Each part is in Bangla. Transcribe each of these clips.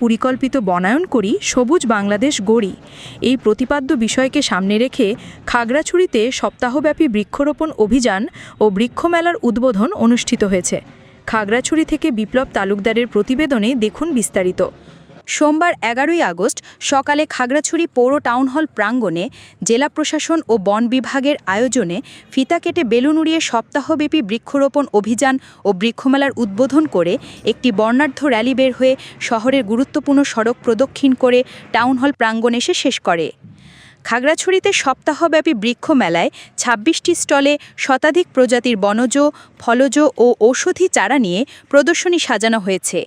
পরিকল্পিত বনায়ন করি, সবুজ বাংলাদেশ গড়ি। এই প্রতিপাদ্য বিষয়কে সামনে রেখে খাগড়াছড়িতে সপ্তাহব্যাপী বৃক্ষরোপণ অভিযান ও বৃক্ষমেলার উদ্বোধন অনুষ্ঠিত হয়েছে। খাগড়াছড়ি থেকে বিপ্লব তালুকদারের প্রতিবেদনে দেখুন বিস্তারিত। সোমবার এগারোই আগস্ট সকালে খাগড়াছড়ি পৌর টাউন হল প্রাঙ্গণে জেলা প্রশাসন ও বন বিভাগের আয়োজনে ফিতা কেটে বেলুন উড়িয়ে সপ্তাহব্যাপী বৃক্ষরোপণ অভিযান ও বৃক্ষমেলার উদ্বোধন করে একটি বর্ণাঢ্য র্যালি বের হয়ে শহরের গুরুত্বপূর্ণ সড়ক প্রদক্ষিণ করে টাউন হল প্রাঙ্গনে এসে শেষ করে। খাগড়াছড়িতে সপ্তাহব্যাপী বৃক্ষ মেলায় ছাব্বিশটি স্টলে শতাধিক প্রজাতির বনজ, ফলজ ও ঔষধি চারা নিয়ে প্রদর্শনী সাজানো হয়েছে।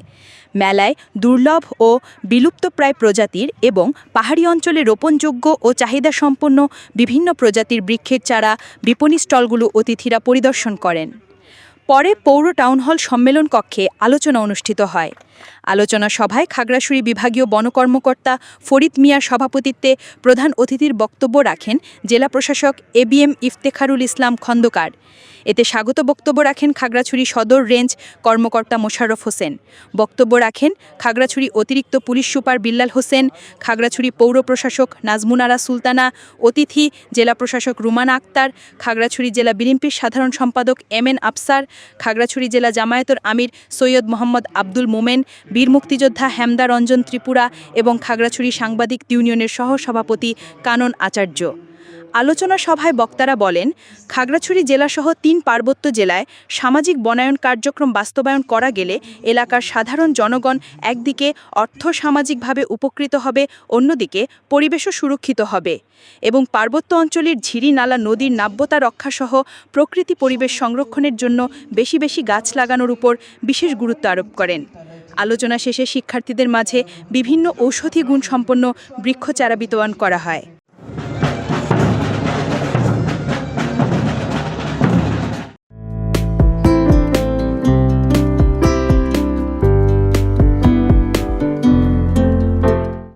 মেলায় দুর্লভ ও বিলুপ্তপ্রায় প্রজাতির এবং পাহাড়ি অঞ্চলে রোপণযোগ্য ও চাহিদাসম্পন্ন বিভিন্ন প্রজাতির বৃক্ষের চারা বিপণী স্টলগুলো অতিথিরা পরিদর্শন করেন। পরে পৌর টাউন হল সম্মেলন কক্ষে আলোচনা অনুষ্ঠিত হয়। আলোচনা সভায় খাগড়াছড়ি বিভাগীয় বন কর্মকর্তা ফরিদ মিয়ার সভাপতিত্বে প্রধান অতিথির বক্তব্য রাখেন জেলা প্রশাসক এবিএম ইফতেখারুল ইসলাম খন্দকার। এতে স্বাগত বক্তব্য রাখেন খাগড়াছড়ি সদর রেঞ্জ কর্মকর্তা মোশাররফ হোসেন। বক্তব্য রাখেন খাগড়াছড়ি অতিরিক্ত পুলিশ সুপার বিল্লাল হোসেন, খাগড়াছড়ি পৌর প্রশাসক নাজমুনারা সুলতানা, অতিথি জেলা প্রশাসক রুমানা আক্তার, খাগড়াছড়ি জেলা বিএনপির সাধারণ সম্পাদক এম এন আফসার, খাগড়াছড়ি জেলা জামায়াতর আমির সৈয়দ মোহাম্মদ আব্দুল মোমেন বীর মুক্তিযোদ্ধা হেমদা রঞ্জন ত্রিপুরা এবং খাগড়াছড়ি সাংবাদিক ইউনিয়নের সহ সভাপতি কানন আচার্য। আলোচনা সভায় বক্তারা বলেন, খাগড়াছড়ি জেলাসহ তিন পার্বত্য জেলায় সামাজিক বনায়ন কার্যক্রম বাস্তবায়ন করা গেলে এলাকার সাধারণ জনগণ একদিকে অর্থ সামাজিকভাবে উপকৃত হবে, অন্যদিকে পরিবেশও সুরক্ষিত হবে এবং পার্বত্য অঞ্চলের ঝিরি নালা, নদীর নাব্যতা রক্ষাসহ প্রকৃতি পরিবেশ সংরক্ষণের জন্য বেশি বেশি গাছ লাগানোর উপর বিশেষ গুরুত্ব আরোপ করেন। আলোচনা শেষে শিক্ষার্থীদের মাঝে বিভিন্ন ঔষধি গুণ সম্পন্ন বৃক্ষ চারা বিতরণ করা হয়।